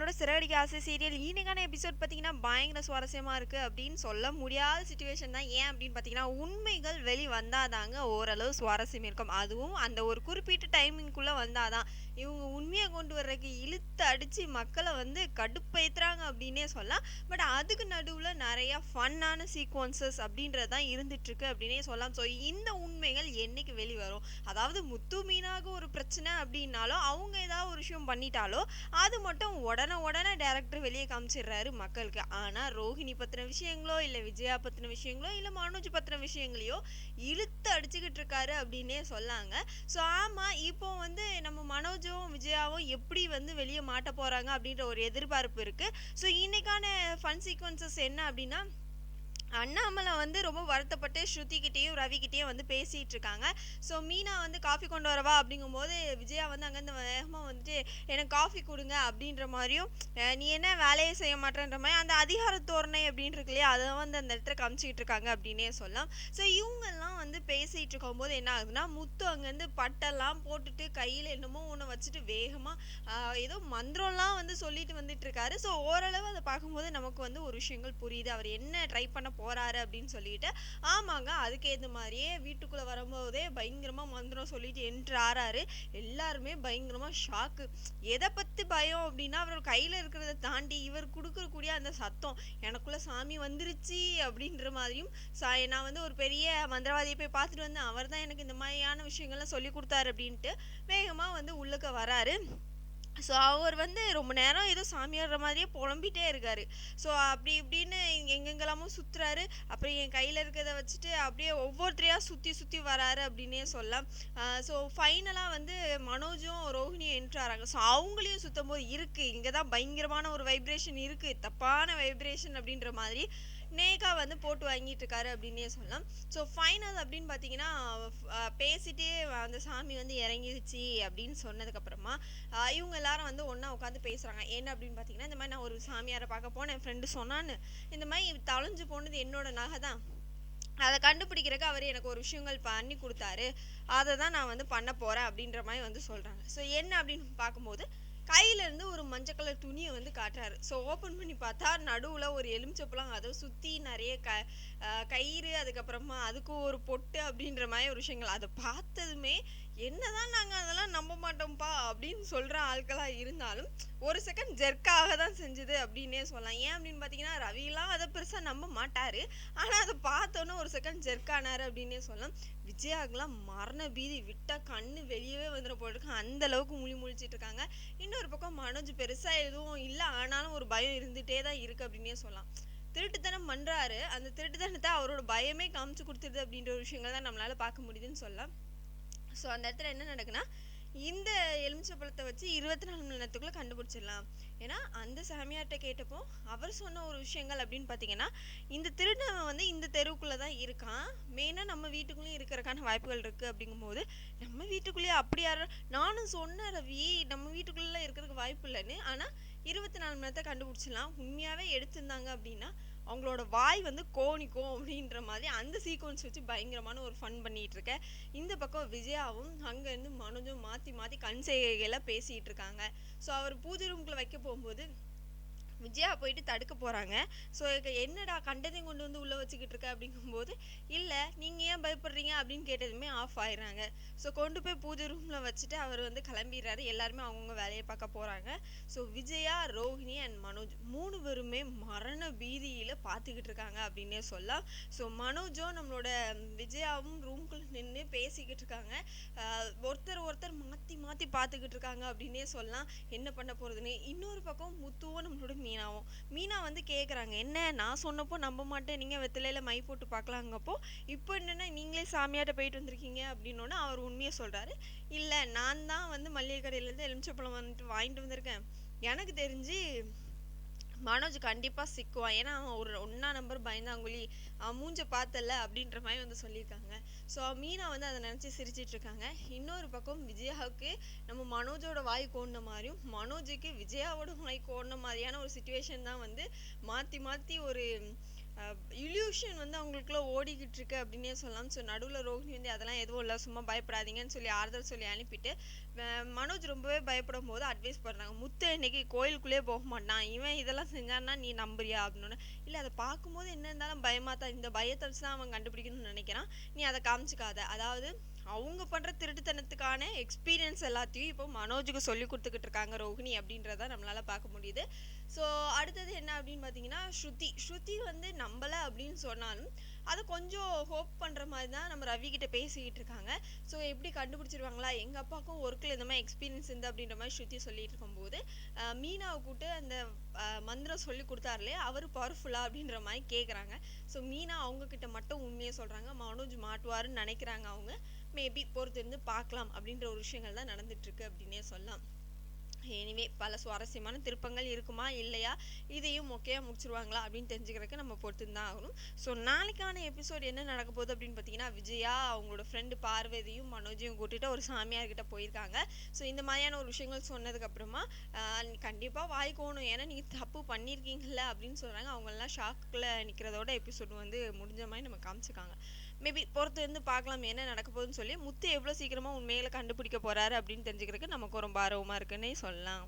நம்மளோட சிறகடிக்க ஆசை சீரியல் இன்னைக்கான எபிசோட் பார்த்தீங்கன்னா பயங்கர சுவாரஸ்யமாக இருக்குது அப்படின்னு சொல்ல முடியாத சுச்சுவேஷன் தான். ஏன் அப்படின்னு பார்த்தீங்கன்னா உண்மைகள் வெளி வந்தாதாங்க ஓரளவு சுவாரஸ்யம் இருக்கும். அதுவும் அந்த ஒரு குறிப்பிட்ட டைமிங்குள்ளே வந்தாதான். இவங்க உண்மையை கொண்டு வர்றதுக்கு இழுத்து அடித்து மக்களை வந்து கடுப்பேற்றுறாங்க அப்படின்னே சொல்லலாம். பட் அதுக்கு நடுவில் நிறையா ஃபன்னான சீக்வன்சஸ் அப்படின்றது தான் இருந்துட்டுருக்கு அப்படின்னே சொல்லலாம். ஸோ இந்த உண்மைகள் என்னைக்கு வெளிவரும் அதாவது முத்து மீனாக ஒரு பிரச்சனை அப்படின்னாலும் அவங்க ஏதாவது ஒரு விஷயம் பண்ணிட்டாலோ அது மட்டும் உடனே உடனே டேரக்டர் வெளியே காமிச்சிடுறாரு மக்களுக்கு. ஆனால் ரோஹிணி பற்றின விஷயங்களோ இல்லை விஜயா பற்றின விஷயங்களோ இல்லை மனோஜ் பற்றின விஷயங்களையோ இழுத்து அடிச்சுக்கிட்டு இருக்காரு அப்படின்னே சொல்லாங்க. ஸோ ஆமாம் இப்போ வந்து நம்ம மனோஜும் விஜயாவும் எப்படி வந்து வெளியே மாட்ட போகிறாங்க அப்படின்ற ஒரு எதிர்பார்ப்பு இருக்குது ஸோ இன்றைக்கான ஃபன் சீக்வன்சஸ் என்ன அப்படின்னா அண்ணாமலை வந்து ரொம்ப வருத்தப்பட்டு ஸ்ருதிக்கிட்டேயும் ரவிக்கிட்டேயும் வந்து பேசிகிட்டு இருக்காங்க ஸோ மீனா வந்து காஃபி கொண்டு வரவா அப்படிங்கும்போது விஜயா வந்து அங்கேருந்து வேகமாக வந்துட்டு எனக்கு காஃபி கொடுங்க அப்படின்ற மாதிரியும் நீ என்ன வேலையை செய்ய மாட்டேன்ற மாதிரி அந்த அதிகார தோரணை அப்படின்னு இருக்கு இல்லையா அதை வந்து அந்த இடத்துல காமிச்சிக்கிட்டு இருக்காங்க அப்படின்னே சொல்லலாம். ஸோ இவங்கெல்லாம் வந்து பேசிகிட்டு இருக்கும்போது என்ன ஆகுதுன்னா முத்து அங்கேருந்து பட்டெல்லாம் போட்டுட்டு கையில் என்னமோ ஒன்று வச்சுட்டு வேகமாக ஏதோ மந்திரம்லாம் வந்து சொல்லிட்டு வந்துட்டு இருக்காரு ஸோ ஓரளவு அதை பார்க்கும்போது நமக்கு வந்து ஒரு விஷயங்கள் புரியுது. அவர் என்ன ட்ரை பண்ண போகிறாரு அப்படின்னு சொல்லிட்டு ஆமாங்க அதுக்கேற்ற மாதிரியே வீட்டுக்குள்ளே வரும்போதே பயங்கரமாக மந்திரம் சொல்லிட்டு என்ட்ரு ஆறாரு எல்லாருமே பயங்கரமாக ஷாக்கு எதை பற்றி பயம் அப்படின்னா அவர் கையில் இருக்கிறத தாண்டி இவர் கொடுக்கக்கூடிய அந்த சத்தம் எனக்குள்ளே சாமி வந்துருச்சு அப்படின்ற மாதிரியும் சா நான் வந்து ஒரு பெரிய மந்திரவாதியை போய் பார்த்துட்டு வந்தேன் அவர் தான் எனக்கு இந்த மாதிரியான விஷயங்கள்லாம் சொல்லி கொடுத்தாரு அப்படின்ட்டு வேகமாக வந்து உள்ளுக்க வராரு. ஸோ அவர் வந்து ரொம்ப நேரம் ஏதோ சாமியாடுற மாதிரியே புலம்பிட்டே இருக்காரு. ஸோ அப்படி இப்படின்னு எங்கெங்கெல்லாமோ சுற்றுறாரு அப்புறம் என் கையில் இருக்கிறத வச்சுட்டு அப்படியே ஒவ்வொருத்தரையாக சுற்றி சுற்றி வராரு அப்படின்னே சொல்லலாம். ஸோ ஃபைனலாக வந்து மனோஜும் ரோஹிணியும் என்ட்ராறாங்க ஸோ அவங்களையும் சுற்றும் போது இருக்குது இங்கே தான் பயங்கரமான ஒரு வைப்ரேஷன் இருக்குது தப்பான வைப்ரேஷன் அப்படின்ற மாதிரி நேகா வந்து போட்டு வாங்கிட்டு இருக்காரு அப்படின்னே சொல்லலாம். ஸோ ஃபைனல் அப்படின்னு பார்த்தீங்கன்னா பேசிட்டே அந்த சாமி வந்து இறங்கிடுச்சு அப்படின்னு சொன்னதுக்கப்புறமா இவங்க எல்லாரும் வந்து ஒன்றா உட்காந்து பேசுகிறாங்க என்ன அப்படின்னு பார்த்தீங்கன்னா இந்த மாதிரி நான் ஒரு சாமியாரை பார்க்க போனேன் என் ஃப்ரெண்டு சொன்னான்னு. இந்த மாதிரி தொலைஞ்சு போனது என்னோட நகை தான். அதை கண்டுபிடிக்கிறதுக்கு அவர் எனக்கு ஒரு விஷயங்கள் பண்ணி கொடுத்தாரு. அதை தான் நான் வந்து பண்ண போகிறேன் அப்படின்ற மாதிரி வந்து சொல்கிறாங்க ஸோ என்ன அப்படின்னு பார்க்கும்போது கையில இருந்து ஒரு மஞ்சள் கலர் துணியை வந்து காட்டுறாரு. ஸோ ஓப்பன் பண்ணி பார்த்தா நடுவில் ஒரு எலுமிச்சப்பழம் அதை சுற்றி நிறைய க கயிறு அதுக்கப்புறமா அதுக்கு ஒரு பொட்டு அப்படின்ற மாதிரி ஒரு விஷயங்கள். அதை பார்த்ததுமே என்னதான் நாங்கள் அதெல்லாம் நம்ப மாட்டோம்ப்பா அப்படின்னு சொல்கிற ஆட்களாக இருந்தாலும் ஒரு செகண்ட் ஜெர்க்காக தான் செஞ்சுது அப்படின்னே சொல்லலாம். ஏன் அப்படின்னு பார்த்தீங்கன்னா ரவிலாம் அதை பெருசாக நம்ப மாட்டார். ஆனால் அதை பார்த்தோன்னே ஒரு செகண்ட் ஜெர்க்கானாரு அப்படின்னே சொல்லலாம். விஜயாக்கெலாம் மரண பீதி விட்டால் கண்ணு வெளியவே வந்துட போட்டிருக்கு அந்த அளவுக்கு முழி முழிச்சிட்டு இருக்காங்க. இன்னொரு பக்கம் மனோஜ் பெருசாக எதுவும் இல்லை. ஆனாலும் ஒரு பயம் இருந்துகிட்டே தான் இருக்குது அப்படின்னே சொல்லலாம். திருட்டுத்தனம் பண்ணுறாரு அந்த திருட்டுத்தனத்தை அவரோட பயமே காமிச்சு கொடுத்துருது அப்படின்ற ஒரு விஷயங்கள் தான் நம்மளால் பார்க்க முடியுதுன்னு சொல்லலாம். ஸோ அந்த இடத்துல என்ன நடக்குன்னா இந்த எலுமிச்சப்பழத்தை வச்சு இருபத்தி நாலு மணி நேரத்துக்குள்ளே கண்டுபிடிச்சிடலாம். ஏன்னா அந்த சாமியார்கிட்ட கேட்டப்போ அவர் சொன்ன ஒரு விஷயங்கள் அப்படின்னு பார்த்தீங்கன்னா இந்த திருடவன் வந்து இந்த தெருவுக்குள்ளே தான் இருக்கான். மெயினாக நம்ம வீட்டுக்குள்ளேயும் இருக்கிறக்கான வாய்ப்புகள் இருக்குது அப்படிங்கும்போது நம்ம வீட்டுக்குள்ளேயே அப்படி யாரும் நானும் சொன்ன ரவி நம்ம வீட்டுக்குள்ளே இருக்கிறதுக்கு வாய்ப்பு இல்லைன்னு ஆனால் இருபத்தி நாலு மணி நேரத்தை கண்டுபிடிச்சிடலாம். உண்மையாகவே எடுத்திருந்தாங்க அப்படின்னா அவங்களோட வாய் வந்து கோணிக்கும் அப்படின்ற மாதிரி அந்த சீக்வன்ஸ் வச்சு பயங்கரமான ஒரு ஃபன் பண்ணிட்டு இருக்கேன் இந்த பக்கம் விஜயாவும் அங்கேருந்து மனோஜும் மாற்றி மாற்றி கண் செய்கைகளை பேசிகிட்டு இருக்காங்க. ஸோ அவர் பூஜை ரூம்குள்ளே வைக்க போகும்போது விஜயா போயிட்டு தடுக்க போகிறாங்க ஸோ என்னடா கண்டதையும் கொண்டு வந்து உள்ளே வச்சுக்கிட்டு இருக்க அப்படிங்கும்போது இல்லை நீங்கள் ஏன் பயப்படுறீங்க? அப்படின்னு கேட்டதுமே ஆஃப் ஆயிடுறாங்க. ஸோ கொண்டு போய் பூஜை ரூமில் வச்சுட்டு அவர் வந்து கிளம்பிடுறாரு. எல்லாருமே அவங்கவுங்க வேலையை பார்க்க போகிறாங்க ஸோ விஜயா ரோஹிணி அண்ட் மனோஜ் மூணு பேருமே மரண பீதியில் பார்த்துக்கிட்டு இருக்காங்க அப்படின்னே சொல்லலாம். ஸோ மனோஜும் நம்மளோட விஜயாவும் ரூம்குள்ளே நின்று பேசிக்கிட்டு இருக்காங்க. ஒருத்தர் ஒருத்தர் மாற்றி மாற்றி பார்த்துக்கிட்டு இருக்காங்க அப்படின்னே சொல்லலாம். என்ன பண்ண போகிறதுன்னு இன்னொரு பக்கம் முத்துவும் நம்மளோட மீனாவும். மீனா வந்து கேட்குறாங்க என்ன? நான் சொன்னப்போ நம்ப மாட்டேன். நீங்கள் வெத்தலையில் மை போட்டு பார்க்கலாங்கப்போ இப்போ என்னென்னா? நீங்களே சாமியாட்ட போயிட்டு வந்திருக்கீங்க? அப்படின்னோடனே அவர் உண்மையை சொல்கிறாரு இல்லை நான் தான் வந்து மல்லிகை கடையிலேருந்து எலுமிச்சப்பழம் வந்துட்டு வாங்கிட்டு வந்திருக்கேன். எனக்கு தெரிஞ்சு மனோஜ் கண்டிப்பாக சிக்குவான். ஏன்னா அவன் ஒரு ஒன்றா நம்பர் பயந்தாங்குழி. அவன் மூஞ்ச பார்த்தல அப்படின்ற மாதிரி வந்து சொல்லியிருக்காங்க. ஸோ மீனா வந்து அதை நினச்சி சிரிச்சிட்டு இருக்காங்க. இன்னொரு பக்கம் விஜயாவுக்கு நம்ம மனோஜோட வாய் கோடின மாதிரியும் மனோஜுக்கு விஜயாவோட வாய் கோடின மாதிரியான ஒரு சுச்சுவேஷன் தான் வந்து மாற்றி மாற்றி ஒரு இல்யூஷன் வந்து அவங்களுக்குள்ள ஓடிக்கிட்டு இருக்கு அப்படின்னே சொல்லலாம். ஸோ நடுவில் ரோஹிணி வந்து அதெல்லாம் எதுவும் இல்லை சும்மா பயப்படாதீங்கன்னு சொல்லி ஆறுதல் சொல்லி அனுப்பிட்டு மனோஜ் ரொம்பவே பயப்படும் போது அட்வைஸ் பண்ணுறாங்க முத்து இன்னைக்கு கோயிலுக்குள்ளே போக மாட்டான்? இவன் இதெல்லாம் செஞ்சான்னா நீ நம்புறியா அப்படின்னு. இல்லை அதை பார்க்கும்போது என்ன இருந்தாலும் பயமாக தான் இந்த பயத்தை வச்சு தான் அவன் கண்டுபிடிக்கணும்னு நினைக்கிறான். நீ அதை காமிச்சிக்காத. அதாவது அவங்க பண்ணுற திருட்டுத்தனத்துக்கான எக்ஸ்பீரியன்ஸ் எல்லாத்தையும் இப்போ மனோஜுக்கு சொல்லி கொடுத்துக்கிட்டு இருக்காங்க ரோஹிணி அப்படின்றத நம்மளால் பார்க்க முடியுது. ஸோ அடுத்தது என்ன அப்படின்னு பார்த்தீங்கன்னா ஸ்ருதி. ஸ்ருதி வந்து நம்பலை அப்படின்னு சொன்னாலும் அதை கொஞ்சம் ஹோப் பண்ணுற மாதிரி தான் நம்ம ரவி கிட்ட பேசிக்கிட்டு இருக்காங்க. ஸோ எப்படி கண்டுபிடிச்சிருவாங்களா? எங்கள் அப்பாவுக்கும் ஒர்க்கில் இந்த மாதிரி எக்ஸ்பீரியன்ஸ் இருந்து அப்படின்ற மாதிரி ஸ்ருதி சொல்லிட்டு இருக்கும்போது மீனாவை கூப்பிட்டு அந்த மந்திரம் சொல்லி கொடுத்தாருலே அவர் பவர்ஃபுல்லா அப்படின்ற மாதிரி கேட்குறாங்க ஸோ மீனா அவங்கக்கிட்ட மட்டும் உண்மையை சொல்கிறாங்க மனோஜ் மாட்டுவாருன்னு நினைக்கிறாங்க அவங்க. மேபி பொறுத்து இருந்து பார்க்கலாம் அப்படின்ற ஒரு விஷயங்கள் தான் நடந்துட்டுருக்கு அப்படின்னே சொல்லலாம். எனிவே பல சுவாரஸ்யமான திருப்பங்கள் இருக்குமா இல்லையா? இதையும் மொக்கையாக முடிச்சிருவாங்களா அப்படின்னு தெரிஞ்சுக்கிறதுக்கு நம்ம பொறுத்து தான் ஆகணும். ஸோ நாளைக்கான எபிசோட் என்ன நடக்க போகுது அப்படின்னு பார்த்தீங்கன்னா விஜயா அவங்களோட ஃப்ரெண்டு பார்வதியும் மனோஜையும் கூட்டிட்டு ஒரு சாமியார்கிட்ட போயிருக்காங்க. ஸோ இந்த மாதிரியான ஒரு விஷயங்கள் சொன்னதுக்கப்புறமா கண்டிப்பாக வாய்க்கோணும் ஏன்னா நீங்கள் தப்பு பண்ணியிருக்கீங்கல்ல அப்படின்னு சொல்கிறாங்க அவங்கெல்லாம் ஷாக்கில் நிற்கிறதோட எபிசோட் வந்து முடிஞ்ச மாதிரி நம்ம காமிச்சிருக்காங்க. மேபி பொறுத்து இருந்து பார்க்கலாம் என்ன நடக்க போகுதுன்னு சொல்லி முத்து எவ்வளோ சீக்கிரமாக உண்மையில கண்டுபிடிக்க போறாரு அப்படின்னு தெரிஞ்சுக்கிறதுக்கு நமக்கு ரொம்ப ஆர்வமாக இருக்குன்னே சொல்லலாம்.